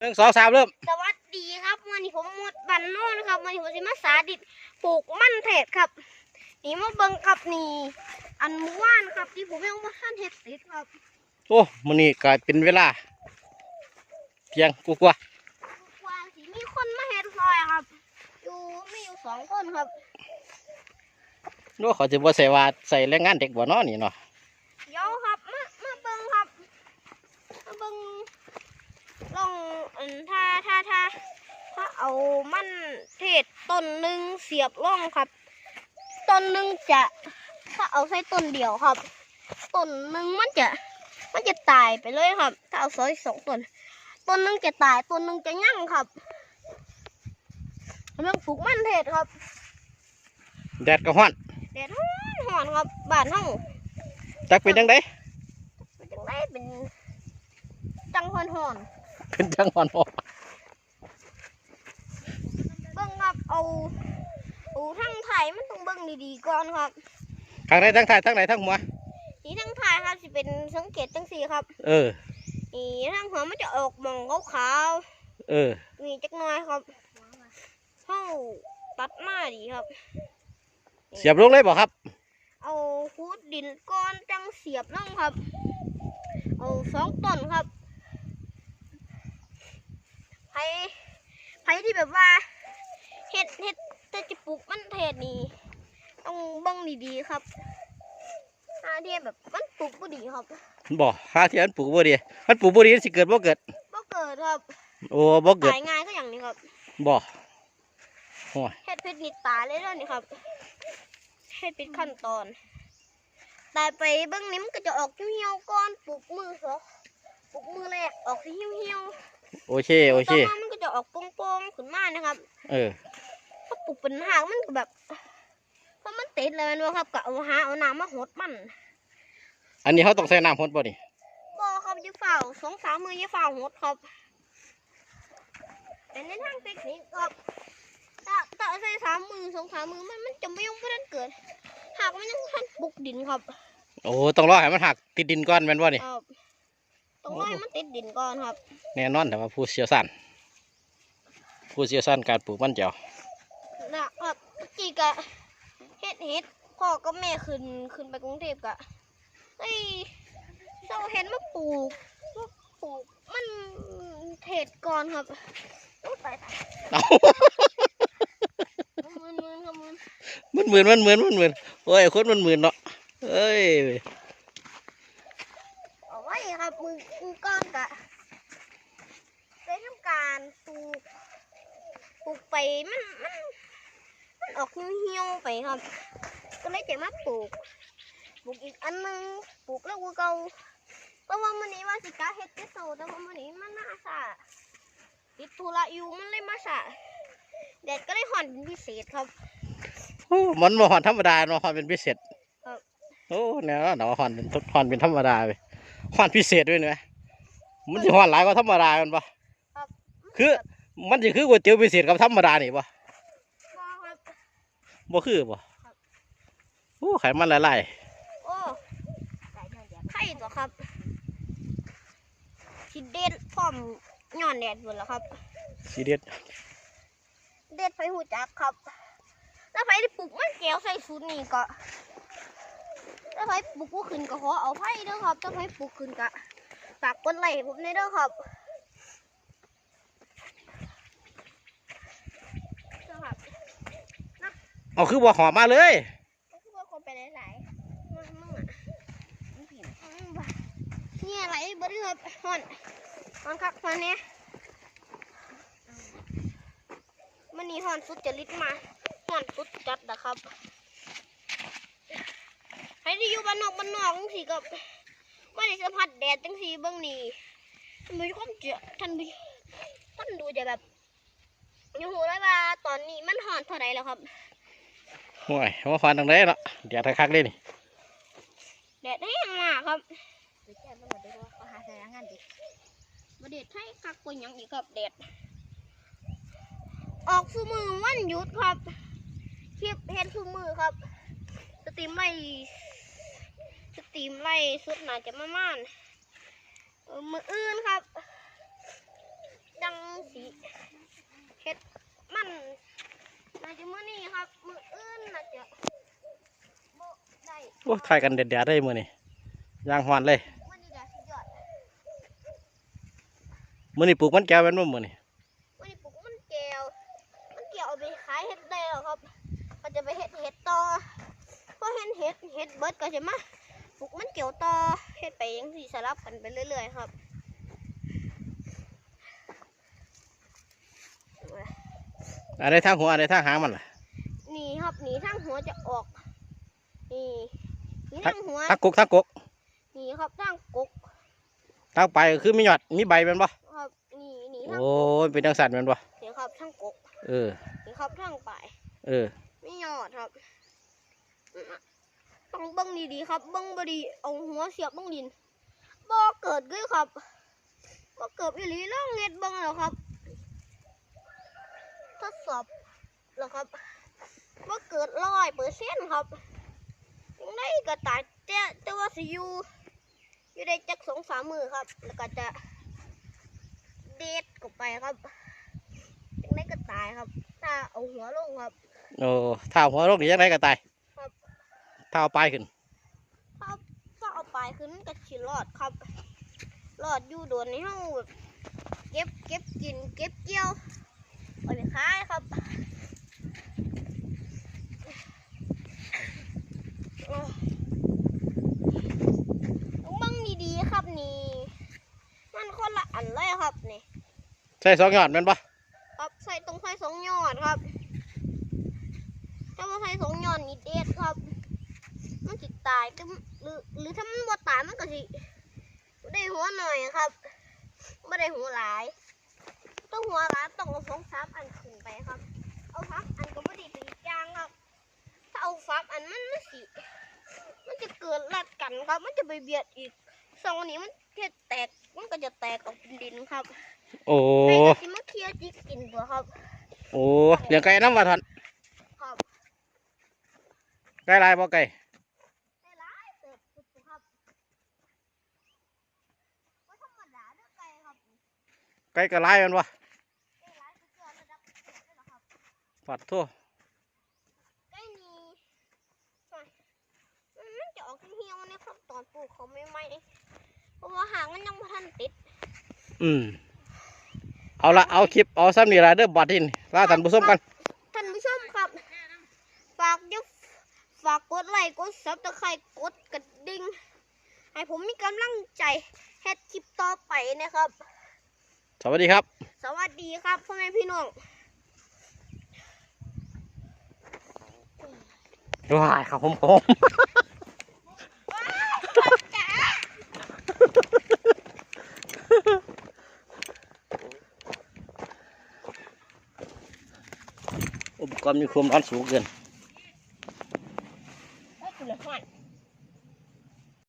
หนึ่งสองสามเริ่ม สวัสดีครับวันนี้ผมหมดบันโน่นครับวันนี้ผมจะมาสาธิตปลูกมันเทศครับนี่มาเบิ่งครับนี่อันเมื่อวานครับที่ผมยังมาขั้นเห็ดติดครับโอ้มันนี่ก็เป็นเวลาเที่ยงกูกว่าวางสีมีคนมาเห็ดซอยครับ อยู่มีอยู่สองคนครับโอ้เขาจะบ่ใส่ว่าใส่แรงงานเด็กบ่เนาะนี่เนาะ เดี๋ยวครับมามาเบิ่งครับมาเบิ่งลองอันถ้าถ้าถ้า ถ้าเอามันเทศต้นหนึ่งเสียบล่องครับ ต้นหนึ่งจะ ถ้าเอาใส่ต้นเดียวครับ ต้นหนึ่งมันจะ มันจะตายไปเลยครับ ถ้าเอาซอยสองต้น ต้นหนึ่งจะตาย ต้นหนึ่งจะยั่งครับเรื่องปลูกมันเทศครับ แดดก็ฮ้อนแดดฮ้อนหอนครับบ้านเฮาจักเป็นจังไดเป็นจังไดเป็นจังหอนหอนเป็นจังฮ้อนบ่เบิ่งครับ เอา เอาทั้งไทยมันต้องเบิ่งดีๆก่อนครับข้างในทั้งท้ายทั้งไหนทั้งหัวนี่ทั้งไทยครับสิเป็นสังเกตจังสี่ครับเออนี่ทั้งหัวมันจะออกหมองขาวเออๆนี่จักหน่อยครับเฮาตัดมาดีครับ เสียบลงเลยบ่ครับเอาคูดดินก้อนจังเสียบลงครับ เอาสองต้นครับไผไผที่แบบว่าเฮ็ดเฮ็ดแต่จะปลูกมั นเทศนี่ต้องเบิ่งดีๆครับอาเทียแบบมันปลูกบ่ดีครับบ่หาที่อันปลูกบ่ดีมันปลูกบ่ดีมันสิเกิดบ่เกิดบ่เกิดครับ โอ้บ่เกิดตายง่ายก็อย่างนี้ครับบ่โอ้ยเฮ็ดผิดนิดตายเลยเด้อนี่ครับเฮ็ดผิดขั้นตอนตายไปเบิ่งนี้มันก็จะออกเหี่ยวๆก่อนปลูกมือสองปลูกมือแรกออกสีเหี่ยวๆโอเคโอเคต่อมามันก็จะออกโป่งๆขึ้นมานะครับ เออพอ ปลูกเป็นหากมันก็แบบพอมันติดเลยแมันว่าครับก็เอาหาเอาน้ำมาหดมันอันนี้เขาต้องใส่น้ำพ่นบ่นี่บ่ครับอยิ่เฝ้าสองสามมืออยิ่เฝ้าหดครับเป็นในทางเทคนิคครับถ้าถ้าใส่สามมือสองสามมือมันมันจะไม่ยังไม่ทันเกิดหากมันยังทันปลูกดินครับ โอ้ต้องรอให้มันหักติดดินก่อนแม่นบ่นี่ครับต้องรอให้มันติดดินก่อนครับ แน่นอนแต่ว่าผู้เชี่ยวชาญผู้เชี่ยวชาญการปลูกมันเจียว นะครับเมื่อกี้ก็เฮ็ดเฮ็ดพ่อกับแม่ขึ้นขึ้นไปกรุงเทพกะเฮ้ยเราเห็นมาปลูกมาปลูกมันเทศก่อนครับโอ้ตายตายเอามืนมืนครับมืนมันเหมือนมันเหมือนมันเหมือนโอ้ยคนมันเหมือนเนาะเอ้ยเอาไว้ครับมือมือก้อนกะได้ทำการปลูกปลูกไปมันมัน ออกเหี่ยวๆไปครับ ก็เลยจะมาปลูก ปลูกอีกอันหนึงปลูกแล้วกูเก่าแต่ว่ามันนี้ว่าสิกาเฮ็ดจะโตแต่ว่ามันนี้มันน่าสะติดธุระอยู่มันเลยมาสะแดดก็ได้ห่อนเป็นพิเศษครับโอ้มันมาหอนธรรมดาเนาะหอนเป็นพิเศษครับโอ้แนวเนาะหอนเป็นหอนเป็นธรรมดาไปหอนพิเศษด้วยเนอะมันจะหอนหลายกว่าธรรมดากันปะครับคือมันจะคือก๋วยเตี๋ยวพิเศษกับธรรมดานี่ปะบ่ครับ บ่คือปะครับโอ้ไขมันหลายโอ้ไข่ตัวครับสิเด็ดพร้อมย้อนแดดหมดแล้วครับๆสีเด็ด เด็ดไฟหูจักครับ แล้วไฟที่ปลูกมันแก้วใส่ชุดนี่ก็แล้วไฟปลูกว่าขึ้นก็ขอเอาไฟเด้อครับถ้าไฟปลูกขึ้นก็ฝากกดไลค์ให้ผมในอยเด้อครับเด้อครับ เอาคือบ่หอมมาเลยคือว่าคนไปหลายๆมึงมึงอะมึงผิดเนี่ยอะไรบ่ได้ครับฮอนฮอนคักมาเนี่ยมันนี่ฮอนสุดจะลิดมาฮอนสุดจัดนะครับให้ที่อยู่บ้านนอกบ้านนอกจังสิกับไม่ได้สัมผัสแดดจังสีเบื้องนี้มีความเจอท่านผู้ท่านดูจะแบบอยู่หูเลยว่าตอนนี้มันหอนเท่าไหร่แล้วครับ โอ้ยว่าหอนตรงไหนเนาะเดี๋ยวคักเลยนี่แดดแห้งมาครับไปแจ้งตำรวจด้ว่าเขาหาสายงานเด็กมาเด็ดให้คักกว่ายังอีกครับแดดออกสูมือวันหยุดครับ คลิปเห็นสูมือครับ สตรีมไล่สตรีมไล่สุดหนาจะประมาณเออมืออื่นครับ ดัง สิเฮ็ดมันน่าจะมื้อนี้ครับ มื้ออื่นน่าจะบ่ได้ โอ้ถ่ายกันเด็ดๆได้มือนี่ยางหอนเลยมื้อนี้ได้สุดยอดมือนี่ปลูกมันแก้วเป็นบ่มือนี่มื้อนี้ปลูกมันแก้วมันแก้วเอาไปขายเฮ็ดได้แล้วครับ ก็จะไปเฮ็ดเฮ็ดต่อพอเห็นเฮ็ดเฮ็ดเบิดก็จะมาปลูกมันเกี่ยวต่อเฮ็ดไปจังซี่สลับกันไปเรื่อย ๆ ครับอันใดทางหัวอันใดทางหางมันล่ะนี่ครับนี่ทางหัวจะออกนี่ นี่ทางหัวทางกกทางกกนี่ครับทางกกทางไปก็คือมียอดมีใบเป็นบ่ครับนี่นี่ทางโอ้ยเป็นจังสันเป็นบ่นี่ครับทางกกเออนี่ครับทางปลายเออไม่ยอดครับต้องเบิ้งดีๆครับเบิ้งบดีเอาหัวเสียบเบิ้งดินบ่เกิดเลยครับบ่เกิดอีหลีแล้วเง็ดเบิ้งแล้วครับทดสอบแล้วครับบ่เกิดร้อยเปอร์เซ็นต์ครับยัง ไงก็ตายแต่แต่ว่าสิอยู่อยู่ได้จักสองสามมือครับ แล้วก็จะเด็ดกลับไปครับยังไงก็ตายครับ ถ้าเอาหัวลงครับ โอ้ถ้าหัวโรคนี่ยังไงก็ตายครับถ้าเอาปลายขึ้นถ้าถ้าเอาปลายขึ้นมันก็สิรอดครับ รอดอยู่โดนในห้องแบบเก็บเก็บกินเก็บเกี่ยวเอาไปขายครับโอ้ต้องเบังดีๆครับนี่ มันคนละอันเลยครับนี่ ใช่สองยอดแมันบ่ครับใส่ตรงใส่สองยอดครับ ถ้ามาใส่สองยอดนี่เด็ดครับ มันจิตายแต่หรือหรือถ้ามันบ่ตายมันก็สิได้หัวหน่อยครับไม่ได้หัวหลายต้องหัวหลายต้องเอาสองสามอันขึ้นไปครับ เอาสามอันก็ไม่ได้ตีจางครับ ถ้าเอาสามอันมันไมันสิมันจะเกิดรัดกันครับ มันจะไปเบียดอีกสองอันนี้มันแค่แตกมันก็จะแตกออกเป็นดินครับ โอ้ไก่ก็สิมาเคลียร์จิกกินตัวครับ โอ้เลี้ยงไก่น้ำว่าทันครับไก่ลายบ่ไก่ได้หลายเติบสุดๆครับว่าธรรมดาเด้อไก่ครับไก่ก็ลายแมันบ่ได้หลายสุดยอดระดับประเทศเลยเหรอครับปัดทั่วไก่นี่หน่อยมันจะออกเหี่ยวๆนะครับตอนปลูกเขาไม่ไหมเพราะว่าหางมันยังไม่ทันติด อืม เอาละเอาคลิปเอาซ้ำนี่ละเด้อบัดทินลาท่านผู้ชมกันท่านผู้ชมครับ ฝากยกฝากกดไลค์กดซับตะไคร่กดกระดิ่งให้ผมมีกำลังใจเฮ็ดคลิปต่อไปนะครับ สวัสดีครับ สวัสดีครับพ่อแม่พี่น้องว้ายครับผมผม ความมีความร้อนสูงเกิน